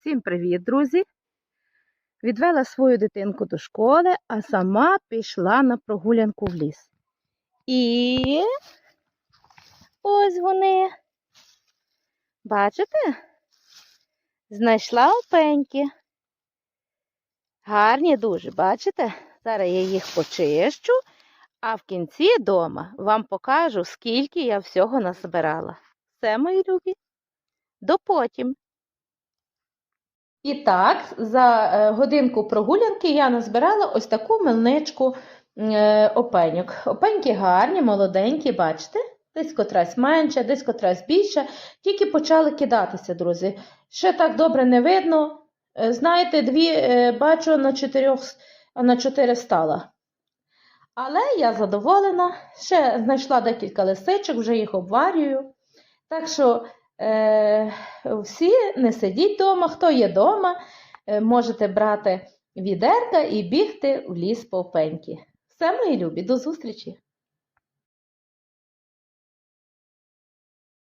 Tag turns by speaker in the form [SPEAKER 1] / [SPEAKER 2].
[SPEAKER 1] Всім привіт, друзі! Відвела свою дитинку до школи, а сама пішла на прогулянку в ліс. І ось вони. Бачите? Знайшла опеньки. Гарні дуже, бачите? Зараз я їх почищу, а в кінці дома вам покажу, скільки я всього назбирала. Все, мої любі. До потім. І так, за е, годинку прогулянки я назбирала ось таку мельничку е, опеньок. Опеньки гарні, молоденькі, бачите? Десь котрась менша, десь котрась більша. Тільки почали кидатися, друзі. Ще так добре не видно. Е, Знаєте, дві бачу на чотирьох, на чотири стала. Але я задоволена. Ще знайшла декілька лисичок, вже їх обварюю. Так що е, всі не сидіть вдома, хто є вдома, е, можете брати відерка і бігти в ліс по опеньки. Все, мої любі, до зустрічі!